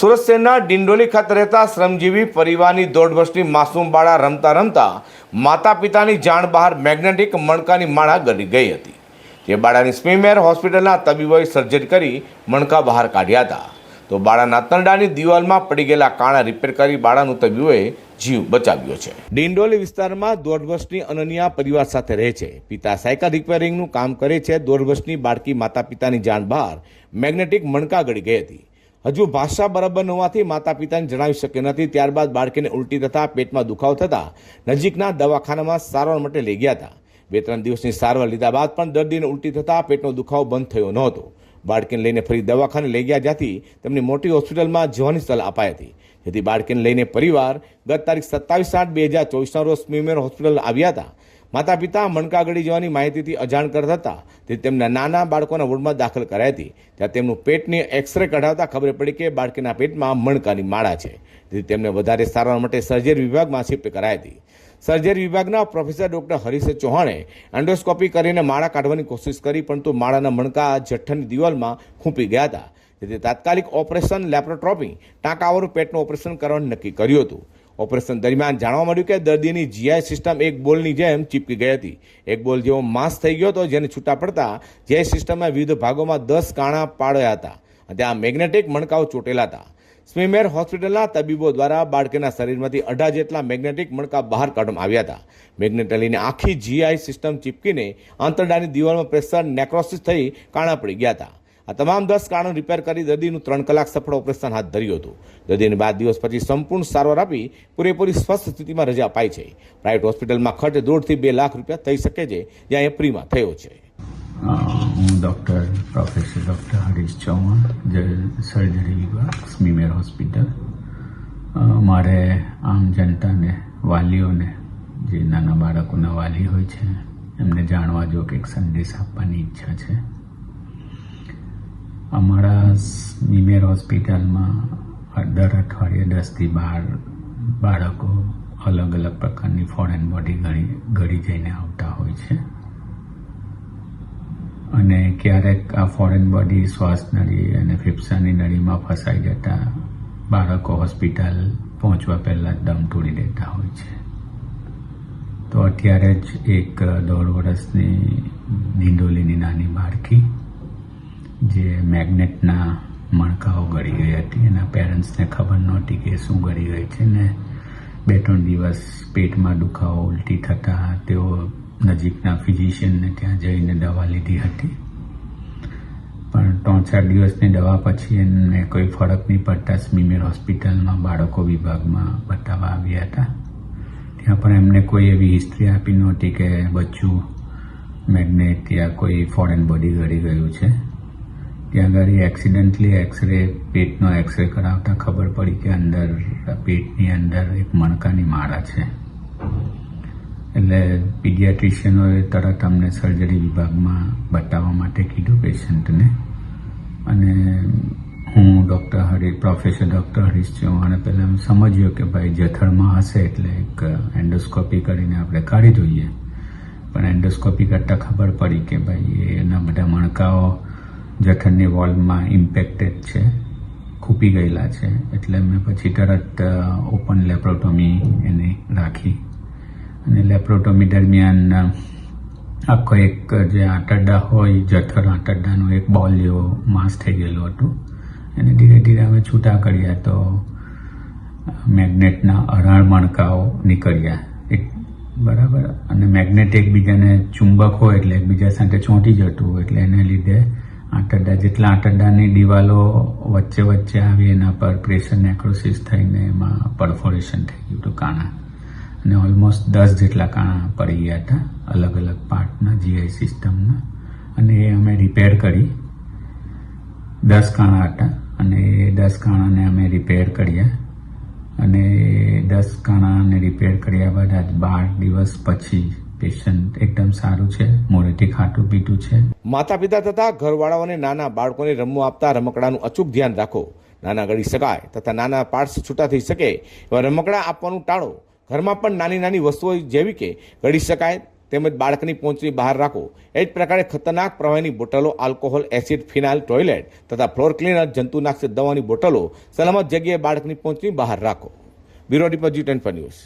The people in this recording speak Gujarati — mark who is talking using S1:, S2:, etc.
S1: સુરત શહેરના ડિંડોલી ખાતે રહેતા શ્રમજીવી પરિવારની દોઢ વર્ષની માસૂમ બાળા રમતા રમતા માતા પિતાની જાણ બહાર મેગ્નેટિક મણકાની માળા ગળી ગઈ હતી. જે બાળાની સ્મીમેર હોસ્પિટલના તબીબોએ સર્જરી કરી મણકા બહાર કાઢ્યા હતા. તો બાળાના તંડાની દિવાલમાં પડી ગયેલા કાણા રિપેર કરી બાળાનું તબીબોએ જીવ બચાવ્યો છે. ડિંડોલી વિસ્તારમાં દોઢ વર્ષની અનન્યા પરિવાર સાથે રહે છે. પિતા સાયકલ રિપેરિંગનું કામ કરે છે. દોઢ વર્ષની બાળકી માતા પિતાની જાણ બહાર મેગ્નેટિક મણકા ગળી ગઈ હતી. હજુ ભાષા બરાબર ન હોવાથી માતા પિતાને જણાવી શક્ય નથી. ત્યારબાદ બાળકીને ઉલટી થતા પેટમાં દુખાવો થતા નજીકના દવાખાનામાં સારવાર માટે લઈ ગયા હતા. બે ત્રણ દિવસની સારવાર લીધા બાદ પણ દર્દીને ઉલટી થતા પેટનો દુખાવો બંધ થયો નહોતો બાળકીને લઈને ફરી દવાખાને લઈ ગયા જ્યાંથી તેમને મોટી હોસ્પિટલમાં જવાની સલાહ અપાઈ હતી. જેથી બાળકીને લઈને પરિવાર ગત તારીખ સત્તાવીસ આઠ બે હજાર ચોવીસના રોજ સ્મીમેર હોસ્પિટલ આવ્યા હતા. માતા પિતા મણકા ગળી જવાની માહિતીથી અજાણ કર હતા તે તેમના નાના બાળકોના વોર્ડમાં દાખલ કરાઈ હતી. ત્યાં તેમનું પેટની એક્સરે કઢાવતા ખબર પડી કે બાળકીના પેટમાં મણકાની માળા છે. તેથી તેમને વધારે સારવાર માટે સર્જરી વિભાગમાં શિફ્ટ કરાઈ હતી. સર્જરી વિભાગના પ્રોફેસર ડોક્ટર હરીશ ચૌહાણે એન્ડોસ્કોપી કરીને માળા કાઢવાની કોશિશ કરી, પરંતુ માળાના મણકા જઠ્ઠની દિવાલમાં ખૂંપી ગયા હતા. તેથી તાત્કાલિક ઓપરેશન લેપ્રોટ્રોપી, ટાંકાવાળું પેટનું ઓપરેશન કરવાનું નક્કી કર્યું હતું. ઓપરેશન દરમિયાન જાણવા મળ્યું કે દર્દીની જીઆઈ સિસ્ટમ એક બોલની જેમ ચીપકી ગઈ હતી. એક બોલ જેવો માસ થઈ ગયો હતો, જેને છૂટા પડતા જીઆઈ સિસ્ટમના વિવિધ ભાગોમાં દસ કાણા પાડ્યા હતા અને ત્યાં મેગ્નેટિક મણકાઓ ચોટેલા હતા. સ્મીમેર હોસ્પિટલના તબીબો દ્વારા બાળકીના શરીરમાંથી અઢા જેટલા મેગ્નેટિક મણકા બહાર કાઢવામાં આવ્યા હતા. મેગ્નેટલીને આખી જીઆઈ સિસ્ટમ ચીપકીને આંતરડાની દિવાલમાં પ્રેશર નેક્રોસિસ થઈ કાણા પડી ગયા હતા. આ તમામ દસ કારણો રિપેર કરી દર્દીનું ત્રણ કલાક સફળ ઓપરેશન હાથ ધર્યું હતું. દર્દીને બાદ દિવસ પછી સંપૂર્ણ સારવાર આપી પૂરેપૂરી સ્વસ્થ સ્થિતિમાં રજા અપાઈ છે. પ્રાઇવેટ હોસ્પિટલમાં ખર્ચ દોઢથી બે લાખ રૂપિયા થઈ શકે છે. જ્યાં એ થયો છે.
S2: હું doctor, professor doctor Harish Chauhan surgery વિભાગ, સ્મીમેર હોસ્પિટલ મારે આમ જનતાને, વાલીઓને, જે નાના બાળકોના વાલી હોય છે, એમને જાણવા જો કે સંદેશ આપવાની ઈચ્છા છે. અમારા મિમેર હોસ્પિટલમાં દર અઠવાડિયે દસથી બાર બાળકો અલગ અલગ પ્રકારની ફોરેન બોડી ઘડી ઘડી જઈને આવતા હોય છે. અને ક્યારેક આ ફોરેન બોડી શ્વાસ નળી અને ફેફસાની નળીમાં ફસાઈ જતા બાળકો હોસ્પિટલ પહોંચવા પહેલાં દમ તોડી દેતા હોય છે. તો અત્યારે જ એક દોઢ વર્ષની દિંડોલીની નાની બાળકી જે મેગ્નેટના મણકાઓ ગળી ગઈ હતી, એના પેરેન્ટ્સને ખબર નહોતી કે શું ગળી ગઈ છે ને બે ત્રણ દિવસ પેટમાં દુખાવો ઉલટી થતાં તેઓ નજીકના ફિઝિશિયનને ત્યાં જઈને દવા લીધી હતી. પણ ત્રણ ચાર દિવસની દવા પછી એમને કોઈ ફરક નહીં પડતા સ્મીમેર હોસ્પિટલમાં બાળકો વિભાગમાં બતાવવા આવ્યા હતા. ત્યાં પણ એમને કોઈ એવી હિસ્ટ્રી આપી નહોતી કે બચ્ચું મેગ્નેટ યા કોઈ ફોરેન બોડી ગળી ગયું છે. ત્યાં આગળ એક્સિડન્ટલી એક્સરે પેટનો એક્સરે કરાવતા ખબર પડી કે અંદર, પેટની અંદર એક મણકાની માળા છે. એટલે પીડિયાટ્રિશિયનોએ તરત અમને સર્જરી વિભાગમાં બતાવવા માટે કીધું પેશન્ટને. અને હું doctor Harish professor doctor Harish ચૌહાણે પહેલાં સમજ્યો કે ભાઈ જઠરમાં હશે એટલે એક એન્ડોસ્કોપી કરીને આપણે કાઢી જોઈએ પણ એન્ડોસ્કોપી કરતાં ખબર પડી કે ભાઈ એના બધા મણકાઓ જઠરની વોલ્વમાં ઇમ્પેક્ટેડ છે, ખૂપી ગયેલા છે. એટલે મેં પછી તરત ઓપન લેપ્રોટોમી એને રાખી. અને લેપ્રોટોમી દરમિયાન આખો એક જે આંતરડા હોય, જઠર આંતરડાનું એક બોલ જેવો માસ થઈ ગયેલું હતું. એને ધીરે ધીરે અમે છૂટા કર્યા તો મેગ્નેટના અરણ મણકાઓ નીકળ્યા. એક, બરાબર. અને મેગ્નેટ એકબીજાને ચુંબક હોય એટલે એકબીજા સાથે ચોંટી જતું એટલે એને લીધે આંતરડા, જેટલા આંતરડાની દિવાલો વચ્ચે વચ્ચે આવી, એના પર પ્રેશર નેક્રોસિસ થઈને એમાં પરફોરેશન થઈ ગયું હતું, કાણા. અને ઓલમોસ્ટ દસ જેટલા કાણા પડી ગયા હતા, અલગ અલગ પાર્ટના, જીઆઈ સિસ્ટમના. અને એ અમે રિપેર કરી. દસ કાણા હતા, અને એ દસ કાણાને અમે રિપેર કર્યા. અને દસ કાણાને રિપેર કર્યા બાદ આજ બાર દિવસ પછી પેશન્ટ એકદમ સારું છે મોરેથી ખાટું પીટું છે.
S1: માતા પિતા તથા ઘરવાળાઓને નાના બાળકોને રમવા આપતા રમકડાનું અચૂક ધ્યાન રાખો. નાના ગળી શકાય તથા નાના પાર્ટ્સ છૂટા થઈ શકે એવા રમકડા આપવાનું ટાળો. ઘરમાં પણ નાની નાની વસ્તુઓ જેવી કે ગળી શકાય તેમજ બાળકની પહોંચની બહાર રાખો. એ જ પ્રકારે ખતરનાક પ્રવાહીની બોટલો, આલ્કોહોલ, એસિડ, ફિનાઇલ, ટોયલેટ તથા ફ્લોર ક્લીનર, જંતુનાશક દવાની બોટલો સલામત જગ્યાએ બાળકની પહોંચની બહાર રાખો. Bureau report G ten news.